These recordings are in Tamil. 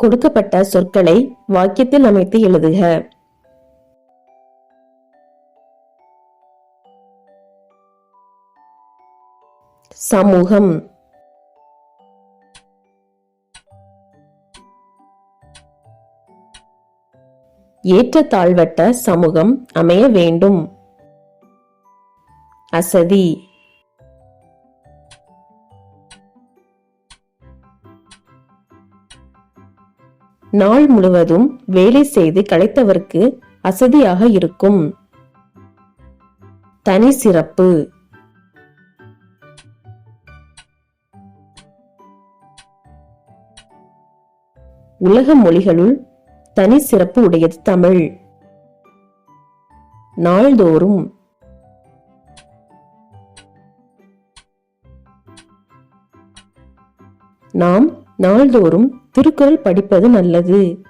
கொடுக்கப்பட்ட சொற்களை வாக்கியத்தில் அமைத்து எழுதுக. சமூகம். ஏற்றத்தாழ்வட்ட சமூகம் அமைய வேண்டும். அசதி. நாள் முழுவதும் வேலை செய்து களைத்தவர்க்கு அசதியாக இருக்கும். தனி சிறப்பு. உலக மொழிகளுள் தனி சிறப்பு உடையது தமிழ். நாள்தோறும். நாம் நாள்தோறும் திருக்குறள் படிப்பது நல்லது.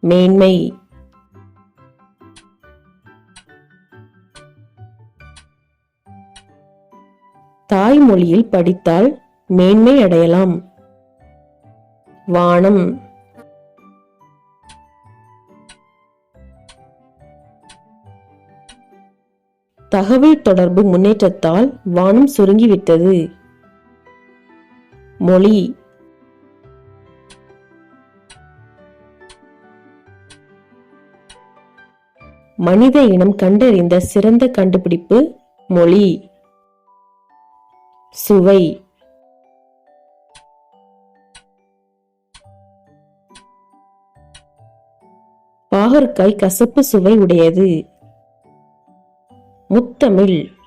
மேன்மை. தாய்மொழியில் படித்தால் மேன்மை அடையலாம். வானம். தகவல் தொடர்பு முன்னேற்றத்தால் வானம் சுருங்கிவிட்டது. மொழி. மனித இனம் கண்டறிந்த சிறந்த கண்டுபிடிப்பு மொழி. சுவை. பாகற்காய் கசப்பு சுவை உடையது. முத்தமிழ்.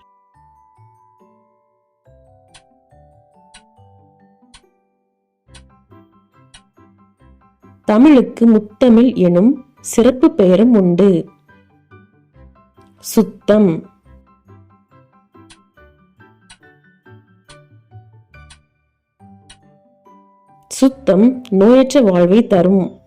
தமிழுக்கு முத்தமிழ் எனும் சிறப்பு பெயரும் உண்டு. சுத்தம். சுத்தம் நோயற்ற வாழ்வை தரும்.